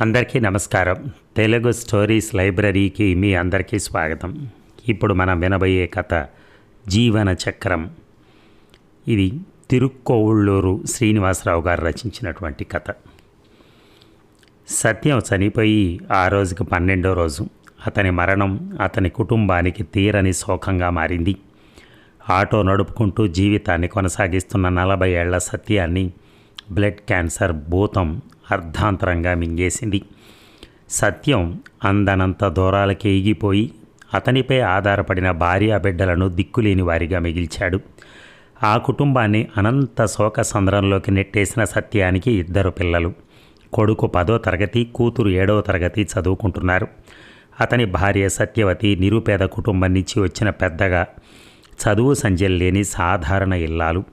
అందరికీ నమస్కారం. తెలుగు స్టోరీస్ లైబ్రరీకి మీ అందరికీ స్వాగతం. ఇప్పుడు మనం వినబోయే కథ జీవన చక్రం. ఇది తిరుక్కోవుళ్ళూరు శ్రీనివాసరావు గారు రచించినటువంటి కథ. సత్యం చనిపోయి ఆ రోజుకి పన్నెండో రోజు. అతని మరణం అతని కుటుంబానికి తీరని శోకంగా మారింది. ఆటో నడుపుకుంటూ జీవితాన్ని కొనసాగిస్తున్న నలభై ఏళ్ళ సత్యాన్ని బ్లడ్ క్యాన్సర్ భూతం అర్ధాంతరంగా మింగేసింది. సత్యం అందనంత దూరాలకి ఎగిపోయి అతనిపై ఆధారపడిన భార్యా బిడ్డలను దిక్కులేని వారిగా మిగిల్చాడు. ఆ కుటుంబాన్ని అనంత శోక సంద్రంలోకి నెట్టేసిన సత్యానికి ఇద్దరు పిల్లలు. కొడుకు పదో తరగతి కూతురు ఏడవ తరగతి చదువుకుంటున్నారు. అతని భార్య సత్యవతి నిరుపేద కుటుంబం నుంచి వచ్చిన పెద్దగా చదువు సంజయ్ లేని సాధారణ ఇల్లాలు.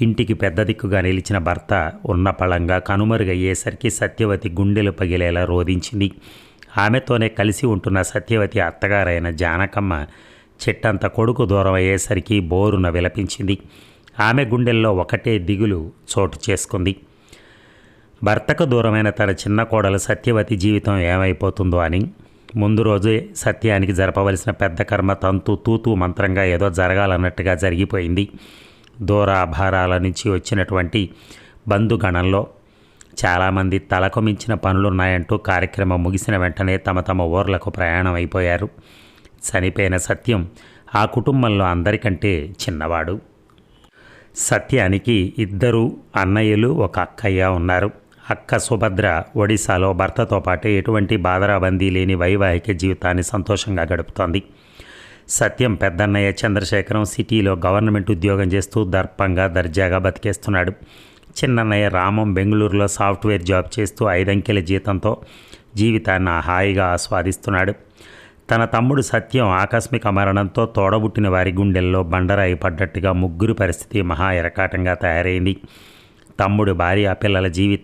ఇంటికి పెద్ద దిక్కుగా నిలిచిన భర్త ఉన్న పళంగా కనుమరుగయ్యేసరికి సత్యవతి గుండెలు పగిలేలా రోధించింది. ఆమెతోనే కలిసి ఉంటున్న సత్యవతి అత్తగారైన జానకమ్మ చెట్టంత కొడుకు దూరం అయ్యేసరికి బోరున విలపించింది. ఆమె గుండెల్లో ఒకటే దిగులు చోటు చేసుకుంది. భర్తకు దూరమైన తన చిన్న కోడలు సత్యవతి జీవితం ఏమైపోతుందో అని ముందు రోజే సత్యానికి జరపవలసిన పెద్ద కర్మ తంతు తూతూ మంత్రంగా ఏదో జరగాలన్నట్టుగా జరిగిపోయింది. దూరాభారాల నుంచి వచ్చినటువంటి బంధుగణంలో చాలామంది తలకు మించిన పనులున్నాయంటూ కార్యక్రమం ముగిసిన వెంటనే తమ తమ ఊర్లకు ప్రయాణం అయిపోయారు చనిపోయిన సత్యం ఆ కుటుంబంలో అందరికంటే చిన్నవాడు. సత్యానికి ఇద్దరు అన్నయ్యలు ఒక అక్కయ్య ఉన్నారు. అక్క సుభద్ర ఒడిశాలో భర్తతో పాటు ఎటువంటి బాధరాబందీ లేని వైవాహిక జీవితాన్ని సంతోషంగా గడుపుతోంది. సత్యం పెద్దన్నయ్య చంద్రశేఖరం సిటీలో గవర్నమెంట్ ఉద్యోగం చేస్తూ దర్పంగా దర్జాగా బతికేస్తున్నాడు. చిన్నన్నయ్య రామం బెంగళూరులో సాఫ్ట్వేర్ జాబ్ చేస్తూ ఐదంకెల జీతంతో జీవితాన్ని హాయిగా ఆస్వాదిస్తున్నాడు. తన తమ్ముడు సత్యం ఆకస్మిక మరణంతో తోడబుట్టిన వారి గుండెల్లో బండరాయి పడ్డట్టుగా ముగ్గురు పరిస్థితి మహా ఎరకాటంగా తయారైంది. తమ్ముడు భార్య పిల్లల జీవి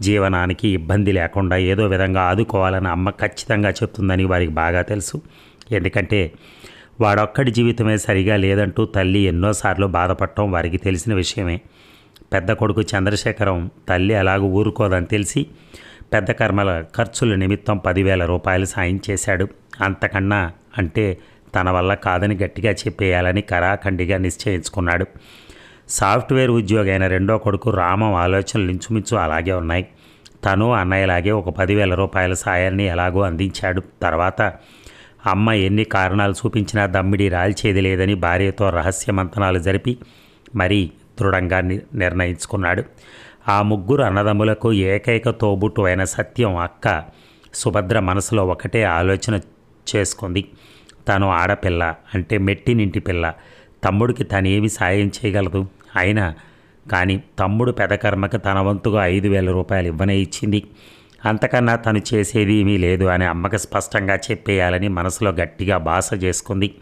జీవనానికి ఇబ్బంది లేకుండా ఏదో విధంగా ఆదుకోవాలని అమ్మ ఖచ్చితంగా చెప్తుందని వారికి బాగా తెలుసు. ఎందుకంటే వాడొక్కడి జీవితమే సరిగా లేదంటూ తల్లి ఎన్నోసార్లు బాధపడటం వారికి తెలిసిన విషయమే. పెద్ద కొడుకు చంద్రశేఖరం తల్లి అలాగూ ఊరుకోదని తెలిసి పెద్ద కర్మల ఖర్చుల నిమిత్తం పదివేల రూపాయలు సాయం చేశాడు. అంతకన్నా అంటే తన వల్ల కాదని గట్టిగా చెప్పేయాలని కరాఖండిగా నిశ్చయించుకున్నాడు. సాఫ్ట్వేర్ ఉద్యోగి అయిన రెండో కొడుకు రామం ఆలోచనలు ఇంచుమించు అలాగే ఉన్నాయి. తను అన్నయ్యలాగే ఒక పదివేల రూపాయల సాయాన్ని ఎలాగో అందించాడు. తర్వాత అమ్మ ఎన్ని కారణాలు చూపించినా దమ్మిడి రాల్చేది లేదని భార్యతో రహస్య మంతనాలు జరిపి మరీ దృఢంగా ని- నిర్ణయించుకున్నాడు. ఆ ముగ్గురు అన్నదమ్ములకు ఏకైక తోబుట్టు అయిన సత్యం అక్క సుభద్ర మనసులో ఒకటే ఆలోచన చేసుకుంది. తను ఆడపిల్ల అంటే మెట్టినింటి పిల్ల. తమ్ముడికి తనేమి సాయం చేయగలదు? అయినా కానీ తమ్ముడు పెదకర్మకు తన వంతుగా ఐదు వేల రూపాయలు ఇవ్వనే ఇచ్చింది. అంతకన్నా తను చేసేది ఏమీ లేదు అని అమ్మకి స్పష్టంగా చెప్పేయాలని మనసులో గట్టిగా బాస చేసుకుంది.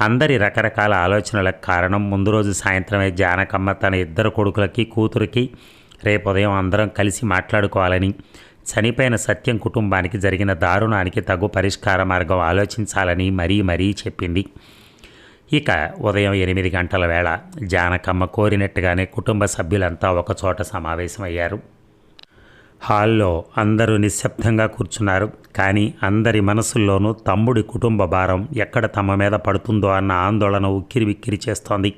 అందరి రకరకాల ఆలోచనలకు కారణం ముందు రోజు సాయంత్రమే జానకమ్మ తన ఇద్దరు కొడుకులకి కూతురికి రేపు ఉదయం అందరం కలిసి మాట్లాడుకోవాలని చనిపోయిన సత్యం కుటుంబానికి జరిగిన దారుణానికి తగు పరిష్కార మార్గం ఆలోచించాలని మరీ మరీ చెప్పింది. ఇక ఉదయం ఎనిమిది గంటల వేళ జానకమ్మ కోరినట్టుగానే కుటుంబ సభ్యులంతా ఒకచోట సమావేశమయ్యారు. హాల్లో అందరూ నిశ్శబ్దంగా కూర్చున్నారు. కానీ అందరి మనసుల్లోనూ తమ్ముడి కుటుంబ భారం ఎక్కడ తమ మీద పడుతుందో అన్న ఆందోళన ఉక్కిరిబిక్కిరి చేస్తోంది.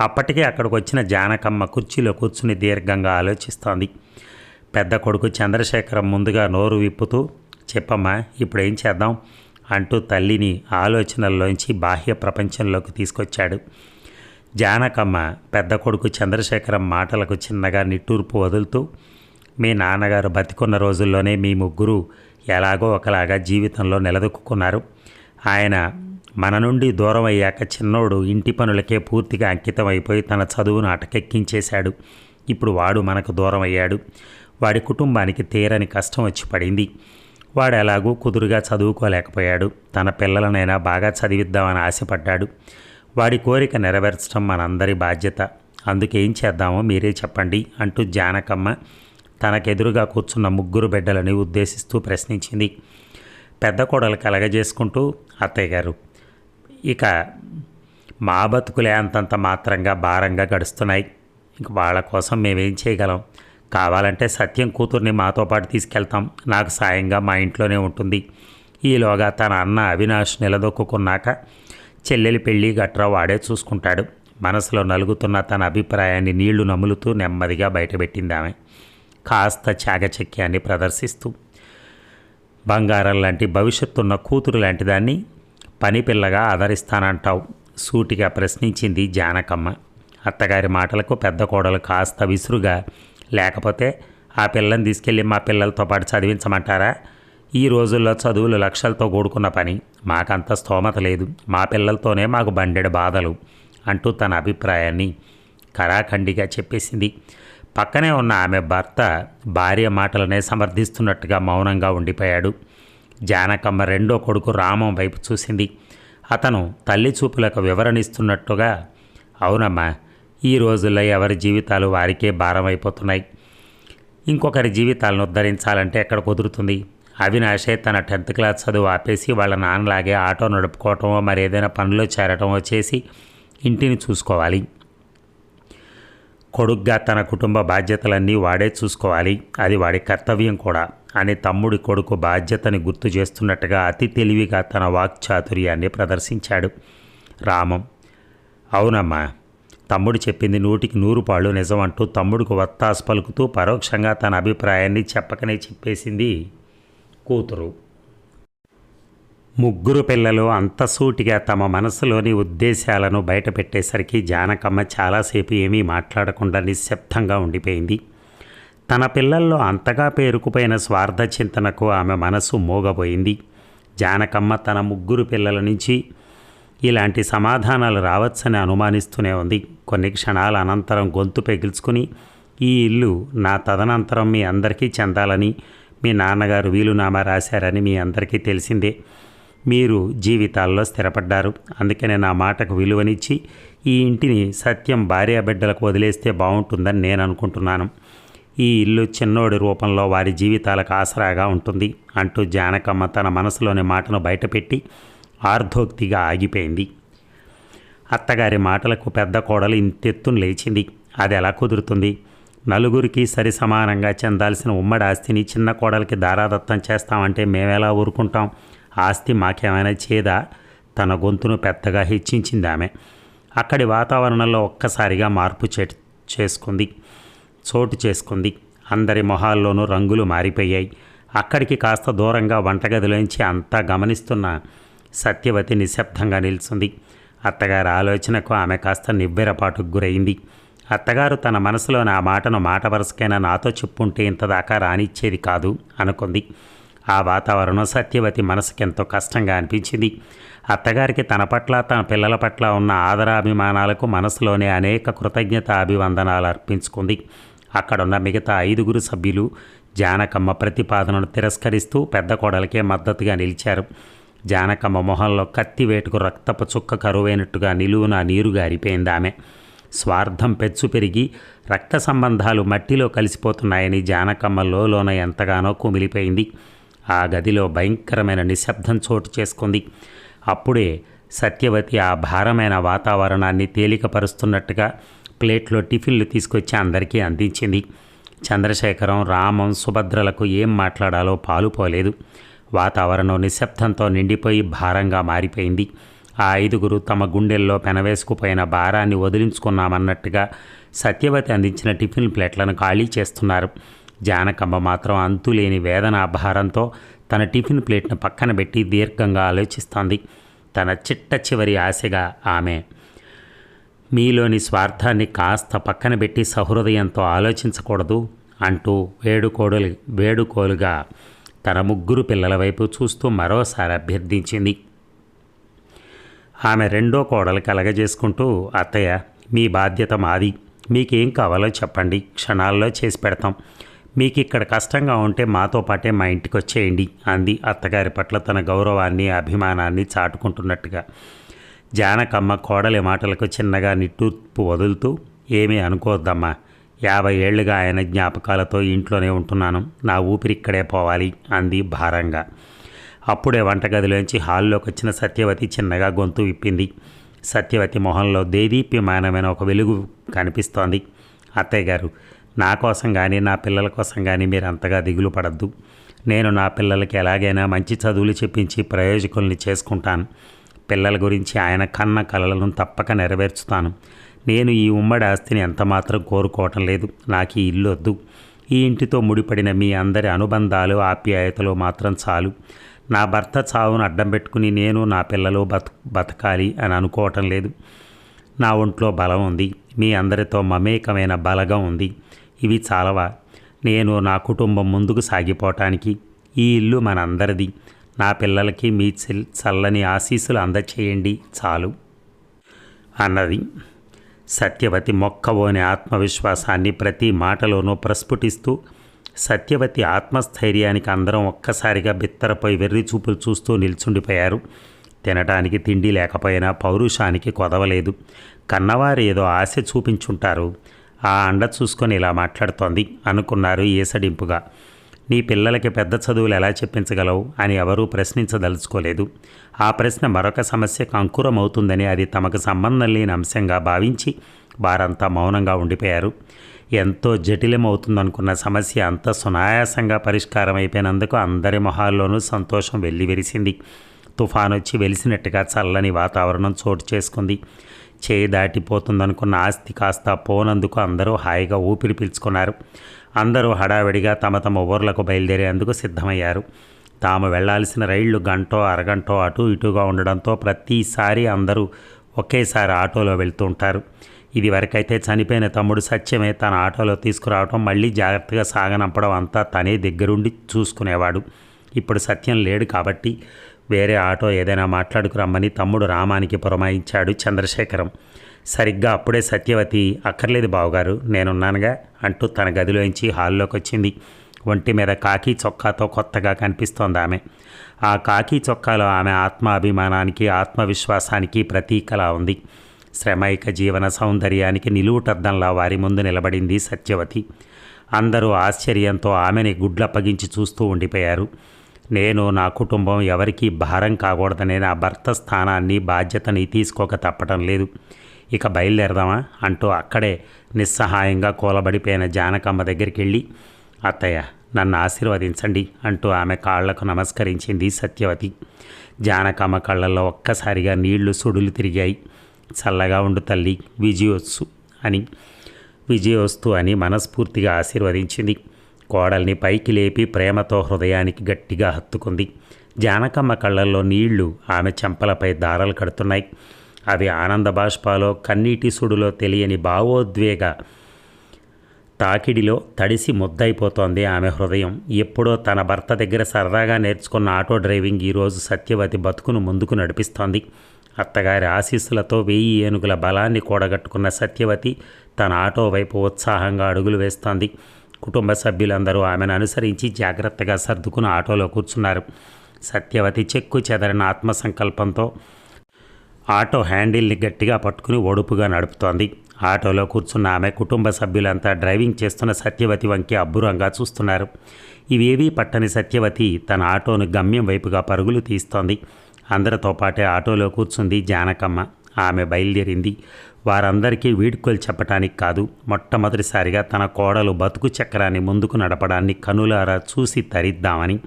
అప్పటికే అక్కడికి వచ్చిన జానకమ్మ కుర్చీలో కూర్చుని దీర్ఘంగా ఆలోచిస్తోంది. పెద్ద కొడుకు చంద్రశేఖరం ముందుగా నోరు విప్పుతూ చెప్పమ్మా ఇప్పుడు ఏం చేద్దాం? అంటూ తల్లిని ఆలోచనల్లోంచి బాహ్య ప్రపంచంలోకి తీసుకొచ్చాడు. జానకమ్మ పెద్ద కొడుకు చంద్రశేఖరం మాటలకు చిన్నగా నిట్టూర్పు వదులుతూ మీ నాన్నగారు బతికున్న రోజుల్లోనే మీ ముగ్గురు ఎలాగో ఒకలాగా జీవితంలో నిలదొక్కున్నారు. ఆయన మన నుండి దూరం అయ్యాక చిన్నోడు ఇంటి పనులకే పూర్తిగా అంకితం అయిపోయి తన చదువును అటకెక్కించేశాడు. ఇప్పుడు వాడు మనకు దూరం అయ్యాడు. వాడి కుటుంబానికి తీరని కష్టం వచ్చి పడింది. వాడు ఎలాగూ కుదురుగా చదువుకోలేకపోయాడు. తన పిల్లలనైనా బాగా చదివిద్దామని ఆశపడ్డాడు. వాడి కోరిక నెరవేర్చడం మనందరి బాధ్యత. అందుకేం చేద్దామో మీరే చెప్పండి అంటూ జానకమ్మ తనకెదురుగా కూర్చున్న ముగ్గురు బిడ్డలని ఉద్దేశిస్తూ ప్రశ్నించింది. పెద్ద కోడలు కలగజేసుకుంటూ అత్తయ్య గారు ఇక మా బతుకులే అంతంత మాత్రంగా భారంగా గడుస్తున్నాయి. ఇంక వాళ్ళ కోసం మేమేం చేయగలం? కావాలంటే సత్యం కూతుర్ని మాతో పాటు తీసుకెళ్తాం. నాకు సాయంగా మా ఇంట్లోనే ఉంటుంది. ఈలోగా తన అన్న అవినాష్ నిలదొక్కున్నాక చెల్లెలి పెళ్ళి గట్రా వాడే చూసుకుంటాడు. మనసులో నలుగుతున్న తన అభిప్రాయాన్ని నీళ్ళు నములుతూ నెమ్మదిగా బయటపెట్టింది ఆమె కాస్త చాగచక్యాన్ని ప్రదర్శిస్తూ బంగారం లాంటి భవిష్యత్తున్న కూతురు లాంటి దాన్ని పని పిల్లగా ఆదరిస్తానంటావు సూటిగా ప్రశ్నించింది జానకమ్మ. అత్తగారి మాటలకు పెద్ద కోడలు కాస్త విసురుగా లేకపోతే ఆ పిల్లని తీసుకెళ్ళి మా పిల్లలతో పాటు చదివించమంటారా? ఈ రోజుల్లో చదువులు లక్షలతో కూడుకున్న పని. మాకంత స్తోమత లేదు. మా పిల్లలతోనే మాకు బండెడు బాధలు అంటూ తన అభిప్రాయాన్ని కరాఖండిగా చెప్పేసింది. పక్కనే ఉన్న ఆమె భర్త భార్య మాటలనే సమర్థిస్తున్నట్టుగా మౌనంగా ఉండిపోయాడు. జానకమ్మ రెండో కొడుకు రామం వైపు చూసింది. అతను తల్లి చూపులకు వివరణిస్తున్నట్టుగా అవునమ్మా ఈ రోజుల్లో ఎవరి జీవితాలు వారికే భారం అయిపోతున్నాయి ఇంకొకరి జీవితాలను ఉద్ధరించాలంటే ఎక్కడ కుదురుతుంది? అవినాశే తన టెన్త్ క్లాస్ చదువు ఆపేసి వాళ్ళ నాన్నలాగే ఆటో నడుపుకోవటమో మరి ఏదైనా పనిలో చేరటమో చేసి ఇంటిని చూసుకోవాలి. కొడుగ్గా తన కుటుంబ బాధ్యతలన్నీ వాడే చూసుకోవాలి. అది వాడి కర్తవ్యం కూడా. అని తమ్ముడి కొడుకు బాధ్యతని గుర్తు చేస్తున్నట్టుగా అతి తెలివిగా తన వాక్చాతుర్యాన్ని ప్రదర్శించాడు. రామం అవునమ్మా తమ్ముడు చెప్పింది నూటికి నూరు పాళ్ళు నిజం అంటూ తమ్ముడికి వత్తాస్ పలుకుతూ పరోక్షంగా తన అభిప్రాయాన్ని చెప్పకనే చెప్పేసింది కూతురు. ముగ్గురు పిల్లలు అంత సూటిగా తమ మనసులోని ఉద్దేశాలను బయటపెట్టేసరికి జానకమ్మ చాలాసేపు ఏమీ మాట్లాడకుండా నిశ్శబ్దంగా ఉండిపోయింది. తన పిల్లల్లో అంతగా పేరుకుపోయిన స్వార్థ చింతనకు ఆమె మనసు మోగబోయింది. జానకమ్మ తన ముగ్గురు పిల్లల నుంచి ఇలాంటి సమాధానాలు రావచ్చని అనుమానిస్తూనే ఉంది. కొన్ని క్షణాల అనంతరం గొంతు పెగిల్చుకుని ఈ ఇల్లు నా తదనంతరం మీ అందరికీ చెందాలని మీ నాన్నగారు వీలునామా రాశారని మీ అందరికీ తెలిసిందే. మీరు జీవితాల్లో స్థిరపడ్డారు. అందుకనే నా మాటకు విలువనిచ్చి ఈ ఇంటిని సత్యం భార్యాబిడ్డలకు వదిలేస్తే బాగుంటుందని నేను అనుకుంటున్నాను. ఈ ఇల్లు చిన్నోడి రూపంలో వారి జీవితాలకు ఆసరాగా ఉంటుంది అంటూ జానకమ్మ తన మనసులోని మాటను బయటపెట్టి ఆర్ధోక్తిగా ఆగిపోయింది. అత్తగారి మాటలకు పెద్ద కోడలు ఇంతెత్తును లేచింది. అది ఎలా కుదురుతుంది? నలుగురికి సరి సమానంగా చెందాల్సిన ఉమ్మడి ఆస్తిని చిన్న కోడలికి దారాదత్తం చేస్తామంటే మేమెలా ఊరుకుంటాం? ఆస్తి మాకేమైనా చేదా? తన గొంతును పెద్దగా హెచ్చించింది ఆమె అక్కడి వాతావరణంలో ఒక్కసారిగా మార్పు చే చేసుకుంది. చోటు చేసుకుంది. అందరి మొహాల్లోనూ రంగులు మారిపోయాయి. అక్కడికి కాస్త దూరంగా వంటగదిలోంచి అంతా గమనిస్తున్న సత్యవతి నిశ్శబ్దంగా నిల్చుంది. అత్తగారి ఆలోచనకు ఆమె కాస్త నివ్వెరపాటుకు గురైంది. అత్తగారు తన మనసులోని ఆ మాటను మాట వరుసకైనా నాతో చెప్పుంటే ఇంతదాకా రానిచ్చేది కాదు అనుకుంది. ఆ వాతావరణం సత్యవతి మనసుకెంతో కష్టంగా అనిపించింది. అత్తగారికి తన పట్ల తన పిల్లల పట్ల ఉన్న ఆదరాభిమానాలకు మనసులోనే అనేక కృతజ్ఞత అభివందనాలు అర్పించుకుంది. అక్కడున్న మిగతా ఐదుగురు సభ్యులు జానకమ్మ ప్రతిపాదనను తిరస్కరిస్తూ పెద్ద కోడలకే మద్దతుగా నిలిచారు. జానకమ్మ మొహంలో కత్తి వేటుకు రక్తపు చుక్క కరువైనట్టుగా నిలువున నీరు గారిపోయింది ఆమె. స్వార్థం పెచ్చు పెరిగి రక్త సంబంధాలు మట్టిలో కలిసిపోతున్నాయని జానకమ్మ లోన ఎంతగానో కుమిలిపోయింది. ఆ గదిలో భయంకరమైన నిశ్శబ్దం చోటు చేసుకుంది. అప్పుడే సత్యవతి ఆ భారమైన వాతావరణాన్ని తేలికపరుస్తున్నట్టుగా ప్లేట్లో టిఫిన్లు తీసుకొచ్చి అందరికీ అందించింది. చంద్రశేఖరం రామం సుభద్రలకు ఏం మాట్లాడాలో పాలుపోలేదు వాతావరణం నిశ్శబ్దంతో నిండిపోయి భారంగా మారిపోయింది. ఆ ఐదుగురు తమ గుండెల్లో పెనవేసుకుపోయిన భారాన్ని వదిలించుకున్నామన్నట్టుగా సత్యవతి అందించిన టిఫిన్ ప్లేట్లను ఖాళీ చేస్తున్నారు. జానకమ్మ మాత్రం అంతులేని వేదన అభారంతో తన టిఫిన్ ప్లేట్ను పక్కన పెట్టి దీర్ఘంగా ఆలోచిస్తోంది. తన చిట్ట చివరి ఆశగా ఆమె మీలోని స్వార్థాన్ని కాస్త పక్కన పెట్టి సహృదయంతో ఆలోచించకూడదు అంటూ వేడుకోడలు వేడుకోలుగా తన ముగ్గురు పిల్లల వైపు చూస్తూ మరోసారి అభ్యర్థించింది. ఆమె రెండో కోడలు కలగజేసుకుంటూ అత్తయ్య మీ బాధ్యత మాది. మీకేం కావాలో చెప్పండి. క్షణాల్లో చేసి పెడతాం. మీకు ఇక్కడ కష్టంగా ఉంటే మాతో పాటే మా ఇంటికి వచ్చేయండి అంది అత్తగారి పట్ల తన గౌరవాన్ని అభిమానాన్ని చాటుకుంటున్నట్టుగా. జానకమ్మ కోడలి మాటలకు చిన్నగా నిట్టూర్పు వదులుతూ ఏమీ అనుకోవద్దమ్మా యాభై ఏళ్ళుగా ఆయన జ్ఞాపకాలతో ఇంట్లోనే ఉంటున్నాను నా ఊపిరి ఇక్కడే పోవాలి అంది భారంగా. అప్పుడే వంటగదిలోంచి హాల్లోకి వచ్చిన సత్యవతి చిన్నగా గొంతు విప్పింది. సత్యవతి మొహంలో దేదీప్యమానమైన ఒక వెలుగు కనిపిస్తోంది. అత్తయ్య గారు నా కోసం కానీ నా పిల్లల కోసం కానీ మీరు అంతగా దిగులు పడద్దు. నేను నా పిల్లలకి ఎలాగైనా మంచి చదువులు చెప్పించి ప్రయోజకుల్ని చేసుకుంటాను. పిల్లల గురించి ఆయన కన్న కలలను తప్పక నెరవేర్చుతాను. నేను ఈ ఉమ్మడి ఆస్తిని ఎంతమాత్రం కోరుకోవటం లేదు. నాకు ఈ ఇల్లు వద్దు. ఈ ఇంటితో ముడిపడిన మీ అందరి అనుబంధాలు ఆప్యాయతలు మాత్రం చాలు. నా భర్త చావును అడ్డం పెట్టుకుని నేను నా పిల్లలు బతు బతకాలి అని అనుకోవటం లేదు. నా ఒంట్లో బలం ఉంది. మీ అందరితో మమేకమైన బలగం ఉంది. ఇవి చాలవా? నేను నా కుటుంబం ముందుకు సాగిపోవటానికి ఈ ఇల్లు మనందరిది. నా పిల్లలకి మీ చెల్ చల్లని ఆశీస్సులు అందచేయండి చాలు. అన్నది. సత్యవతి మొక్కవోని ఆత్మవిశ్వాసాన్ని ప్రతి మాటలోనూ ప్రస్ఫుటిస్తూ సత్యవతి ఆత్మస్థైర్యానికి అందరం ఒక్కసారిగా బిత్తరపై వెర్రి చూపులు చూస్తూ నిల్చుండిపోయారు. తినటానికి తిండి లేకపోయినా పౌరుషానికి కొదవలేదు. కన్నవారు ఏదో ఆశ చూపించుంటారు. ఆ అండ చూసుకొని ఇలా మాట్లాడుతోంది అనుకున్నారు ఏసడింపుగా. నీ పిల్లలకి పెద్ద చదువులు ఎలా చెప్పించగలవు అని ఎవరూ ప్రశ్నించదలుచుకోలేదు. ఆ ప్రశ్న మరొక సమస్యకు అంకురమవుతుందని అది తమకు సంబంధం లేని అంశంగా భావించి వారంతా మౌనంగా ఉండిపోయారు. ఎంతో జటిలమవుతుందనుకున్న సమస్య అంత సునాయాసంగా పరిష్కారం అయిపోయినందుకు అందరి మొహాల్లోనూ సంతోషం వెల్లివిరిసింది. తుఫాన్ వచ్చి వెలిసినట్టుగా చల్లని వాతావరణం చోటు చేసుకుంది. చేయి దాటిపోతుందనుకున్న ఆస్తి కాస్త పోనందుకు అందరూ హాయిగా ఊపిరి పీల్చుకున్నారు. అందరూ హడావిడిగా తమ తమ ఊర్లకు బయలుదేరేందుకు సిద్ధమయ్యారు. తాము వెళ్ళాల్సిన రైళ్ళు గంటో అరగంటో అటు ఇటుగా ఉండడంతో ప్రతిసారి అందరూ ఒకేసారి ఆటోలో వెళ్తూ ఉంటారు. ఇది వరకైతే చనిపోయిన తమ్ముడు సత్యమే తన ఆటోలో తీసుకురావటం మళ్ళీ జాగ్రత్తగా సాగనంపడం అంతా తనే దగ్గరుండి చూసుకునేవాడు. ఇప్పుడు సత్యం లేడు కాబట్టి వేరే ఆటో ఏదైనా మాట్లాడుకురమ్మని తమ్ముడు రామానికి పురమాయించాడు చంద్రశేఖరం. సరిగ్గా అప్పుడే సత్యవతి అక్కర్లేదు బావగారు నేనున్నానుగా అంటూ తన గదిలోంచి హాల్లోకి వచ్చింది ఒంటి మీద కాకి చొక్కాతో కొత్తగా కనిపిస్తోంది ఆమె. ఆ కాకి చొక్కాలో ఆమె ఆత్మాభిమానానికి ఆత్మవిశ్వాసానికి ప్రతీకలా ఉంది. శ్రమైక జీవన సౌందర్యానికి నిలువుటద్దంలా వారి ముందు నిలబడింది సత్యవతి. అందరూ ఆశ్చర్యంతో ఆమెని గుడ్లప్పగించి చూస్తూ ఉండిపోయారు. నేను నా కుటుంబం ఎవరికీ భారం కాకూడదనే నా భర్త స్థానాన్ని బాధ్యతని తీసుకోక తప్పటం లేదు. ఇక బయలుదేరదామా? అంటూ అక్కడే నిస్సహాయంగా కూలబడిపోయిన జానకమ్మ దగ్గరికి వెళ్ళి అత్తయ్య నన్ను ఆశీర్వదించండి అంటూ ఆమె కాళ్ళకు నమస్కరించింది సత్యవతి. జానకమ్మ కళ్ళల్లో ఒక్కసారిగా నీళ్ళు సుడులు తిరిగాయి. చల్లగా ఉండు తల్లి విజయోత్సు అని విజయోస్తు అని మనస్ఫూర్తిగా ఆశీర్వదించింది. కోడల్ని పైకి లేపి ప్రేమతో హృదయానికి గట్టిగా హత్తుకుంది. జానకమ్మ కళ్ళల్లో నీళ్ళు ఆమె చెంపలపై దారాలు కడుతున్నాయి. అవి ఆనంద బాష్పాలో కన్నీటి సుడులో తెలియని భావోద్వేగ తాకిడిలో తడిసి ముద్దయిపోతోంది ఆమె హృదయం. ఎప్పుడో తన భర్త దగ్గర సరదాగా నేర్చుకున్న ఆటో డ్రైవింగ్ ఈరోజు సత్యవతి బతుకును ముందుకు నడిపిస్తోంది. అత్తగారి ఆశీస్సులతో వెయ్యి ఏనుగుల బలాన్ని కూడగట్టుకున్న సత్యవతి తన ఆటో వైపు ఉత్సాహంగా అడుగులు వేస్తోంది. కుటుంబ సభ్యులందరూ ఆమెను అనుసరించి జాగ్రత్తగా సర్దుకుని ఆటోలో కూర్చున్నారు. సత్యవతి చెక్కు చెదరిన ఆత్మసంకల్పంతో ఆటో హ్యాండిల్ని గట్టిగా పట్టుకుని ఒడుపుగా నడుపుతోంది. ఆటోలో కూర్చున్న ఆమె కుటుంబ సభ్యులంతా డ్రైవింగ్ చేస్తున్న సత్యవతి వంకి అబ్బురంగా చూస్తున్నారు. ఇవేవీ పట్టని సత్యవతి తన ఆటోను గమ్యం వైపుగా పరుగులు తీస్తోంది. అందరితో పాటే ఆటోలో కూర్చుంది జానకమ్మ. ఆమె బయలుదేరింది. వారందరికీ వీడ్కోలు చెప్పటానికి కాదు మొట్టమొదటిసారిగా తన కోడలు బతుకు చక్రాన్ని ముందుకు నడపడాన్ని కనులారా చూసి తరిద్దామని.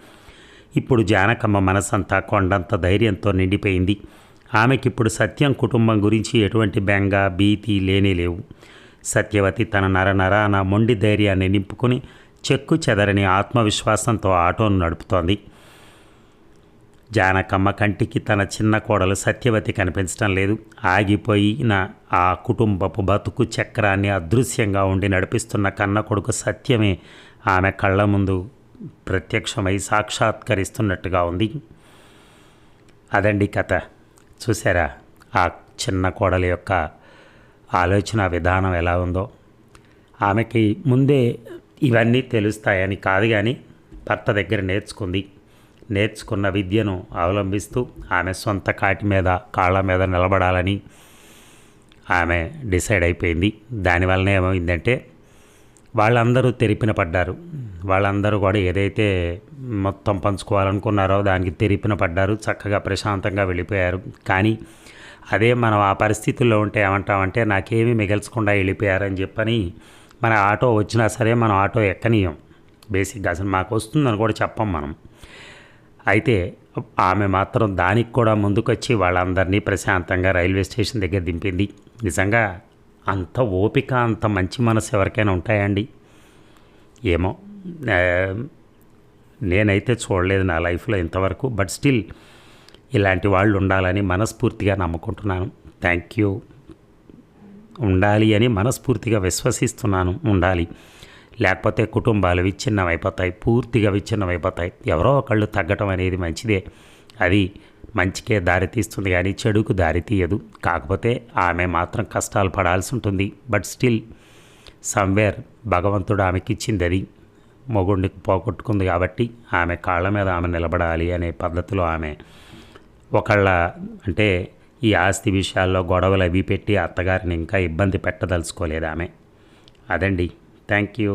ఇప్పుడు జానకమ్మ మనసంతా కొండంత ధైర్యంతో నిండిపోయింది. ఆమెకిప్పుడు సత్యం కుటుంబం గురించి ఎటువంటి బెంగ భీతి లేనే లేవు. సత్యవతి తన నరనరాన మొండి ధైర్యాన్ని నింపుకుని చెక్కు చెదరని ఆత్మవిశ్వాసంతో ఆటోను నడుపుతోంది. జానకమ్మ కంటికి తన చిన్న కోడలు సత్యవతి కనిపించడం లేదు. ఆగిపోయిన ఆ కుటుంబపు బతుకు చక్రాన్ని అదృశ్యంగా ఉండి నడిపిస్తున్న కన్న కొడుకు సత్యమే ఆమె కళ్ళ ముందు ప్రత్యక్షమై సాక్షాత్కరిస్తున్నట్టుగా ఉంది. అదండి కథ. చూసారా ఆ చిన్న కోడలి యొక్క ఆలోచన విధానం ఎలా ఉందో? ఆమెకి ముందే ఇవన్నీ తెలుస్తాయని కాదు కానీ భర్త దగ్గర నేర్చుకుంది. నేర్చుకున్న విద్యను అవలంబిస్తూ ఆమె సొంత కాటి మీద కాళ్ళ మీద నిలబడాలని ఆమె డిసైడ్ అయిపోయింది. దానివల్ల ఏమైందంటే వాళ్ళందరూ తెరిపిన పడ్డారు. వాళ్ళందరూ కూడా ఏదైతే మొత్తం పంచుకోవాలనుకున్నారో దానికి తెరిపిన పడ్డారు. చక్కగా ప్రశాంతంగా వెళ్ళిపోయారు. కానీ అదే మనం ఆ పరిస్థితుల్లో ఉంటే ఏమంటామంటే నాకేమీ మిగల్చకుండా వెళ్ళిపోయారని చెప్పని మన ఆటో వచ్చినా సరే మనం ఆటో ఎక్కనీయం. బేసిక్గా అసలు మాకు వస్తుందని కూడా చెప్పం మనం. అయితే ఆమె మాత్రం దానికి కూడా ముందుకొచ్చి వాళ్ళందరినీ ప్రశాంతంగా రైల్వే స్టేషన్ దగ్గర దింపింది. నిజంగా అంత ఓపిక అంత మంచి మనసు ఎవరికైనా ఉంటాయండి? ఏమో. నేనైతే చూడలేదు నా లైఫ్లో ఇంతవరకు బట్ స్టిల్ ఇలాంటి వాళ్ళు ఉండాలని మనస్ఫూర్తిగా నమ్ముకుంటున్నాను. Thank you. ఉండాలి అని మనస్ఫూర్తిగా విశ్వసిస్తున్నాను ఉండాలి. లేకపోతే కుటుంబాలు విచ్ఛిన్నమైపోతాయి పూర్తిగా విచ్ఛిన్నమైపోతాయి. ఎవరో ఒకళ్ళు తగ్గటం అనేది మంచిదే. అది మంచికే దారి తీస్తుంది కానీ చెడుకు దారి తీయదు. కాకపోతే ఆమె మాత్రం కష్టాలు పడాల్సి ఉంటుంది. బట్ స్టిల్ సమ్వేర్ భగవంతుడు ఆమెకి ఇచ్చింది అది మొగుడిని పోగొట్టుకుంది కాబట్టి ఆమె కాళ్ళ మీద ఆమె నిలబడాలి అనే పద్ధతిలో ఆమె ఒకళ్ళ అంటే ఈ ఆస్తి విషయాల్లో గొడవలు అవి పెట్టి అత్తగారిని ఇంకా ఇబ్బంది పెట్టదలుచుకోలేదు ఆమె. అదండి. Thank you